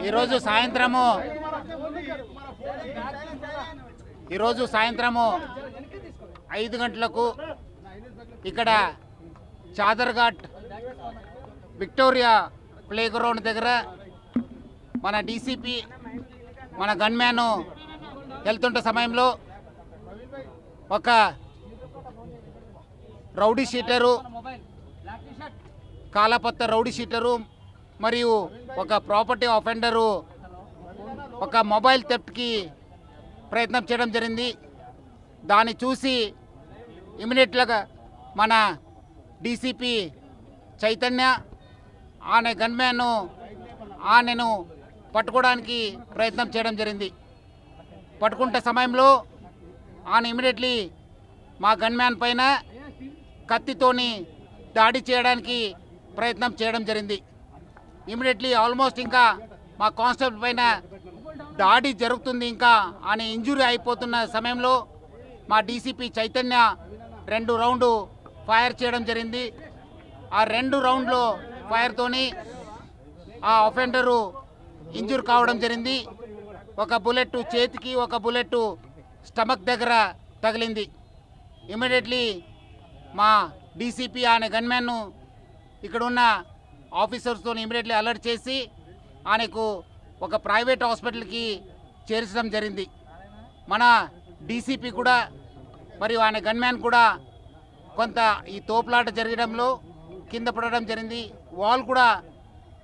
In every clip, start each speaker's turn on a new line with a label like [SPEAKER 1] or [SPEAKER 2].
[SPEAKER 1] ఈరోజు సాయంత్రము. ఈరోజు సాయంత్రము ఐదు గంటలకు ఇక్కడ చాదర్ఘాట్ విక్టోరియా ప్లే గ్రౌండ్ దగ్గర మన డీసీపీ మన గన్మ్యాన్ వెళ్తుంటే సమయంలో ఒక రౌడీ షీటరు కాలపత్త రౌడీ షీటరు మరియు ఒక ప్రాపర్టీ ఆఫెండరు ఒక మొబైల్ థెఫ్ట్కి ప్రయత్నం చేయడం జరిగింది. దాన్ని చూసి ఇమీడియట్గా మన డీసీపీ చైతన్య ఆమె గన్మ్యాన్ను ఆమెను పట్టుకోవడానికి ప్రయత్నం చేయడం జరిగింది. పట్టుకుంటే సమయంలో ఆమె ఇమీడియట్లీ మా గన్మ్యాన్ పైన కత్తితోని దాడి చేయడానికి ప్రయత్నం చేయడం జరిగింది. ఇమీడియట్లీ ఆల్మోస్ట్ ఇంకా మా కానిస్టేబుల్ పైన దాడి జరుగుతుంది ఇంకా ఆయన ఇంజురీ అయిపోతున్న సమయంలో మా డీసీపీ చైతన్య రెండు రౌండ్ ఫైర్ చేయడం జరిగింది. ఆ రెండు రౌండ్లో ఫైర్తోని ఆ అఫెండరు ఇంజూర్ కావడం జరిగింది. ఒక బుల్లెట్ చేతికి ఒక బుల్లెట్ స్టమక్ దగ్గర తగిలింది. ఇమీడియట్లీ మా డీసీపీ ఆయన గన్మ్యాన్ను ఇక్కడ ఉన్న ఆఫీసర్స్తో ఇమీడియట్లీ అలర్ట్ చేసి ఆయనకు ఒక ప్రైవేట్ హాస్పిటల్కి చేర్చడం జరిగింది. మన డీసీపీ కూడా మరియు ఆయన గన్మ్యాన్ కూడా కొంత ఈ తోపులాట జరగడంలో కింద పడడం జరిగింది. వాల్ కూడా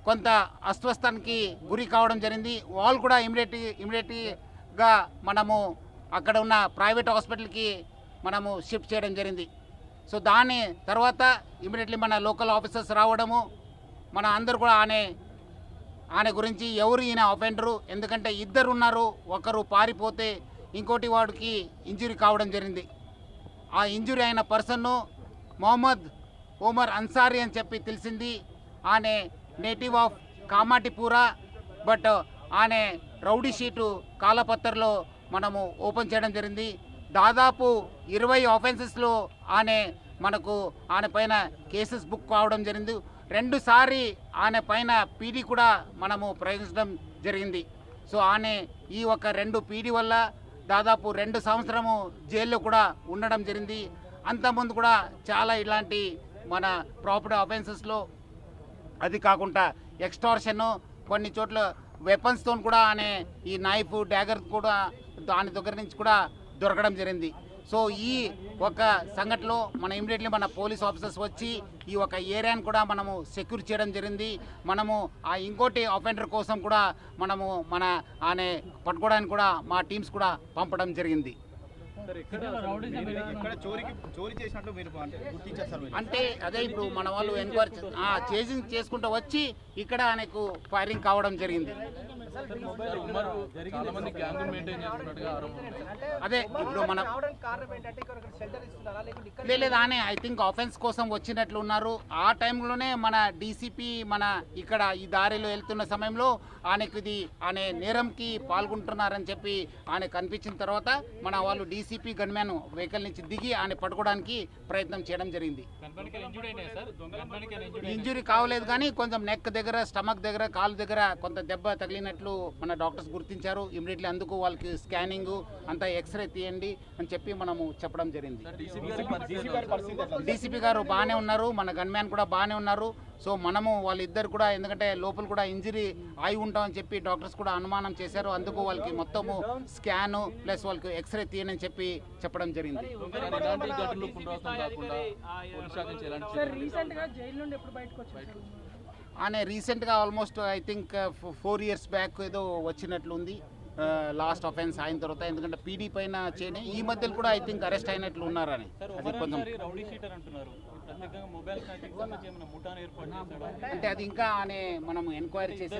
[SPEAKER 1] కొంత అస్వస్థానికి గురి కావడం జరిగింది. వాల్ కూడా ఇమీడియట్ ఇమీడియట్గా మనము అక్కడ ఉన్న ప్రైవేట్ హాస్పిటల్కి మనము షిఫ్ట్ చేయడం జరిగింది. సో దాని తర్వాత ఇమీడియట్లీ మన లోకల్ ఆఫీసర్స్ రావడము మన అందరు కూడా ఆనే ఆయన గురించి ఎవరు ఈయన అఫెండరు ఎందుకంటే ఇద్దరు ఉన్నారు ఒకరు పారిపోతే ఇంకోటి వాడికి ఇంజురీ కావడం జరిగింది. ఆ ఇంజురీ అయిన పర్సన్ను మొహమ్మద్ ఓమర్ అన్సారీ అని చెప్పి తెలిసింది. ఆమె నేటివ్ ఆఫ్ కామాటిపూరా బట్ ఆమె రౌడీ షీటు కాలపత్రలో మనము ఓపెన్ చేయడం జరిగింది. దాదాపు ఇరవై ఆఫెన్సెస్లో ఆమె మనకు ఆమె పైన కేసెస్ బుక్ కావడం జరిగింది. రెండుసారి ఆమె పైన పీడీ కూడా మనము ప్రయోగించడం జరిగింది. సో ఆమె ఈ ఒక రెండు పీడీ వల్ల దాదాపు రెండు సంవత్సరము జైల్లో కూడా ఉండడం జరిగింది. అంతకుముందు కూడా చాలా ఇలాంటి మన ప్రాపర్టీ అఫెన్సెస్లో అది కాకుండా ఎక్స్టార్షన్ కొన్ని చోట్ల వెపన్స్తో కూడా అనే ఈ నైఫ్ డ్యాగర్ కూడా దాని దగ్గర నుంచి కూడా దొరకడం జరిగింది. సో ఈ ఒక సంఘటనలో మన ఇమీడియట్లీ మన పోలీస్ ఆఫీసర్స్ వచ్చి ఈ ఒక ఏరియాని కూడా మనము సెక్యూర్ చేయడం జరిగింది. మనము ఆ ఇంకోటి అఫెండర్ కోసం కూడా మనము మన ఆనే పట్టుకోవడానికి కూడా మా టీమ్స్ కూడా పంపడం జరిగింది.
[SPEAKER 2] అంటే
[SPEAKER 1] అదే ఇప్పుడు మన వాళ్ళు ఎంక్వైరీ చేసింగ్ చేసుకుంటూ వచ్చి ఇక్కడ ఆయనకు ఫైరింగ్ కావడం జరిగింది. అదే ఇప్పుడు మన
[SPEAKER 3] రావడానికి కారణం ఏంటంటే ఇక్కడ షెల్టర్ ఇస్తున్నారా లేకుంటే ఇక్కడ
[SPEAKER 1] లేదు ఆనే ఐ థింక్ ఆఫెన్స్ కోసం వచ్చినట్లు ఉన్నారు. ఆ టైంలోనే మన డీసీపీ మన ఇక్కడ ఈ దారిలో వెళ్తున్న సమయంలో ఆయనకు ఇది ఆయన నేరంకి పాల్గొంటున్నారని చెప్పి ఆయన కనిపించిన తర్వాత మన వాళ్ళు డీసీపీ గన్మ్యాన్ వెహికల్ నుంచి దిగి ఆయన పట్టుకోవడానికి ప్రయత్నం చేయడం జరిగింది. ఇంజురీ కావలేదు కానీ కొంచెం నెక్ దగ్గర స్టమక్ దగ్గర కాలు దగ్గర కొంత దెబ్బ తగిలినట్లు మన డాక్టర్స్ గుర్తించారు. ఇమీడియట్లీ అందుకు వాళ్ళకి స్కానింగ్ అంతా ఎక్స్రే తీయండి అని చెప్పి మనము చెప్పడం జరిగింది?
[SPEAKER 4] డీసీపీ గారు
[SPEAKER 1] బాగానే ఉన్నారు. మన గన్మ్యాన్ కూడా బాగానే ఉన్నారు. సో మనము వాళ్ళిద్దరు కూడా ఎందుకంటే లోపల కూడా ఇంజరీ అయి ఉంటామని చెప్పి డాక్టర్స్ కూడా అనుమానం చేశారు. అందుకు వాళ్ళకి మొత్తము స్కాన్ ప్లస్ వాళ్ళకి ఎక్స్రే తీయని చెప్పి చెప్పడం జరిగింది. ఆయన రీసెంట్గా almost I think four years back ఏదో వచ్చినట్లుంది. లాస్ట్ అఫెన్స్ అయిన తర్వాత ఎందుకంటే పీడీ పైన చేయని ఈ మధ్యలో కూడా ఐ థింక్ అరెస్ట్ అయినట్లు ఉన్నారని. అది కొంచెం అంటే అది ఇంకా అనే మనం ఎంక్వైరీ చేసి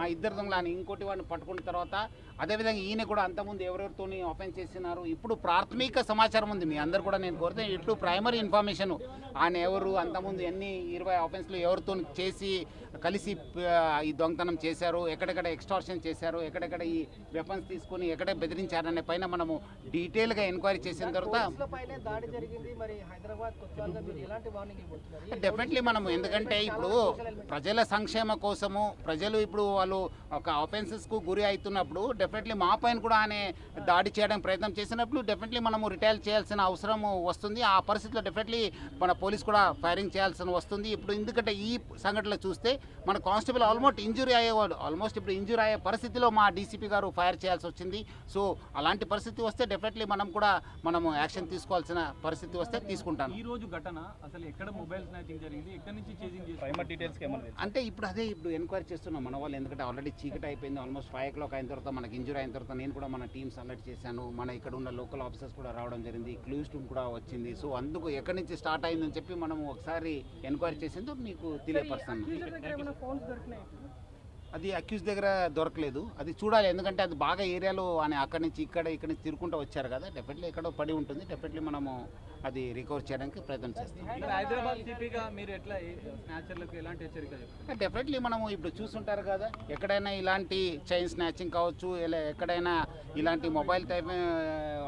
[SPEAKER 1] ఆ ఇద్దరు దొంగలు అని ఇంకోటి వాడిని పట్టుకున్న తర్వాత అదేవిధంగా ఈయన కూడా అంతకుముందు ఎవరెవరితోని ఆఫెన్స్ చేసినారు. ఇప్పుడు ప్రాథమిక సమాచారం ఉంది. మీ అందరు కూడా నేను కోరితే ఇటు ప్రైమరీ ఇన్ఫర్మేషన్ ఆయన ఎవరు అంతకుముందు ఎన్ని ఇరవై ఆఫెన్స్లు ఎవరితో చేసి కలిసి ఈ దొంగతనం చేశారు ఎక్కడెక్కడ ఎక్స్టార్షన్ చేశారు ఎక్కడెక్కడ ఈ వెపన్స్ తీసుకొని ఎక్కడ బెదిరించారనే పైన మనము డీటెయిల్గా ఎంక్వైరీ చేసిన తర్వాత డెఫినెట్లీ మనం ఎందుకంటే ఇప్పుడు ప్రజల సంక్షేమ కోసము ప్రజలు ఇప్పుడు వాళ్ళు ఒక ఆఫెన్సెస్కు గురి అవుతున్నప్పుడు డెఫినెట్లీ మా పైన కూడా ఆయన దాడి చేయడానికి ప్రయత్నం చేసినప్పుడు డెఫినెట్లీ మనము రిటైల్ చేయాల్సిన అవసరం వస్తుంది. ఆ పరిస్థితిలో డెఫినెట్లీ మన పోలీస్ కూడా ఫైరింగ్ చేయాల్సిన వస్తుంది. ఇప్పుడు ఎందుకంటే ఈ సంఘటనలో చూస్తే మన కానిస్టేబుల్ ఆల్మోస్ట్ ఇంజురీ అయ్యేవాడు. ఆల్మోస్ట్ ఇప్పుడు ఇంజురీ అయ్యే పరిస్థితిలో మా డీసీపీ గారు ఫైర్ చేయాల్సి వచ్చింది. సో అలాంటి పరిస్థితి వస్తే డెఫినెట్లీ మనం కూడా మనము యాక్షన్ తీసుకోవాల్సిన పరిస్థితి వస్తే తీసుకుంటాను.
[SPEAKER 5] ఈ రోజు ఘటన అసలు ఎక్కడ మొబైల్ స్నాచింగ్ జరిగింది? ఎక్కడి నుంచి చేసింగ్
[SPEAKER 2] తెలుసా?
[SPEAKER 1] అంటే ఇప్పుడు అదే ఇప్పుడు ఎంక్వైరీ చేస్తున్నాం మన వాళ్ళు ఎందుకంటే ఆల్రెడీ చీకటి అయిపోయింది. ఆల్మోస్ట్ ఫైవ్ ఓ క్లాక్ అయిన తర్వాత మనకి ఇంజురీ అయిన తర్వాత నేను కూడా మన టీమ్స్ అలర్ట్ చేశాను. మన ఇక్కడ ఉన్న లోకల్ ఆఫీసర్స్ కూడా రావడం జరిగింది. క్లూస్ టీమ్ కూడా వచ్చింది. సో అందుకు ఎక్కడి నుంచి స్టార్ట్ అయిందని చెప్పి మనం ఒకసారి ఎంక్వైరీ చేసేందుకు మీకు తెలియపరుస్తాను.
[SPEAKER 6] ఏమైనా ఫోన్స్ దొరికినాయి
[SPEAKER 1] అది అక్యూజ్ దగ్గర దొరకలేదు. అది చూడాలి ఎందుకంటే అది బాగా ఏరియాలో అని అక్కడి నుంచి ఇక్కడ ఇక్కడ నుంచి తిరుగుకుంటూ వచ్చారు కదా. డెఫినెట్లీ ఎక్కడో పడి ఉంటుంది. డెఫినెట్లీ మనము అది రికవర్ చేయడానికి ప్రయత్నం చేస్తాం. డెఫినెట్లీ మనము ఇప్పుడు చూస్తుంటారు కదా. ఎక్కడైనా ఇలాంటి చైన్ స్నాచింగ్ కావచ్చు ఎక్కడైనా ఇలాంటి మొబైల్ టైప్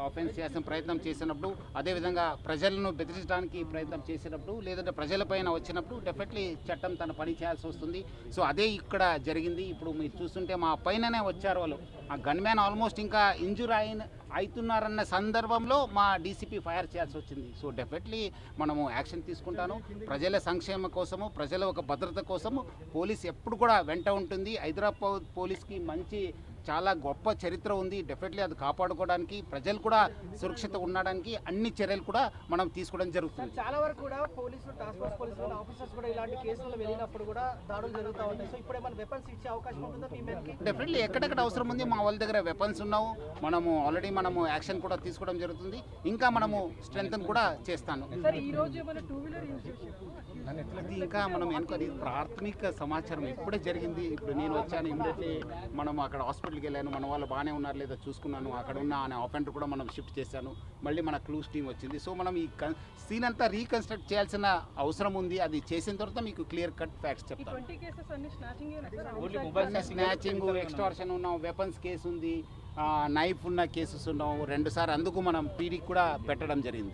[SPEAKER 1] ఆఫెన్స్ చేసిన ప్రయత్నం చేసినప్పుడు అదేవిధంగా ప్రజలను బెదిరించడానికి ప్రయత్నం చేసినప్పుడు లేదంటే ప్రజలపైన వచ్చినప్పుడు డెఫినెట్లీ చట్టం తన పని చేయాల్సి వస్తుంది. సో అదే ఇక్కడ జరిగింది ఇప్పుడు మీరు చూస్తుంటే మా పైననే వచ్చారు వాళ్ళు. ఆ గన్మ్యాన్ ఆల్మోస్ట్ ఇంకా ఇంజూర్ అయిన అవుతున్నారన్న సందర్భంలో మా డీసీపీ ఫైర్ చేయాల్సి వచ్చింది. సో డెఫినెట్లీ మనము యాక్షన్ తీసుకుంటాను. ప్రజల సంక్షేమ కోసము ప్రజల ఒక భద్రత కోసము పోలీస్ ఎప్పుడు కూడా వెంట ఉంటుంది. హైదరాబాద్ పోలీస్కి మంచి చాలా గొప్ప చరిత్ర ఉంది. డెఫినెట్లీ అది కాపాడుకోవడానికి ప్రజలు కూడా సురక్షిత ఉండడానికి అన్ని చర్యలు కూడా మనం తీసుకోవడం జరుగుతుంది.
[SPEAKER 3] చాలా వరకు కూడా పోలీసులు టాస్క్ ఫోర్స్ పోలీసులు ఆఫీసర్స్ కూడా ఇలాంటి కేసులు వెళ్ళినప్పుడు కూడా దాడులు జరుగుతూ ఉంటాయి. సో ఇప్పుడు ఏమైనా వెపన్స్ ఇచ్చే అవకాశం ఉంటుందా
[SPEAKER 1] డెఫినెట్లీ ఎక్కడెక్కడ అవసరం ఉంది మా వాళ్ళ దగ్గర వెపన్స్ ఉన్నావు. మనము ఆల్రెడీ మనము యాక్షన్ కూడా తీసుకోవడం జరుగుతుంది. ఇంకా మనము స్ట్రెంగ్త్ కూడా చేస్తాను.
[SPEAKER 6] సార్ ఈ రోజు ఏమైనా టూ వీలర్
[SPEAKER 1] అది ఇంకా మనం ఎంక్వైరీ ప్రాథమిక సమాచారం ఇప్పుడే జరిగింది. ఇప్పుడు నేను వచ్చాను ఇమ్మీడియట్లీ మనం అక్కడ హాస్పిటల్కి వెళ్ళాను మన వాళ్ళు బాగానే ఉన్నారు లేదా చూసుకున్నాను అక్కడ ఉన్న ఆయన ఆఫెండర్ కూడా మనం షిఫ్ట్ చేశాను. మళ్ళీ మన క్లూస్ టీం వచ్చింది. సో మనం ఈ సీన్ అంతా రీకన్స్ట్రక్ట్ చేయాల్సిన అవసరం ఉంది. అది చేసిన తర్వాత మీకు క్లియర్ కట్ ఫ్యాక్ట్స్ చెప్తాను.
[SPEAKER 6] ట్వంటీ కేసెస్ అన్ని snatching sir?
[SPEAKER 2] Only mobile
[SPEAKER 1] snatching extortion ఉన్నాం. వెపన్స్ కేసు ఉంది నైఫ్ ఉన్న కేసెస్ ఉన్నాం రెండు సార్ అందుకు మనం పీడీకి కూడా పెట్టడం జరిగింది.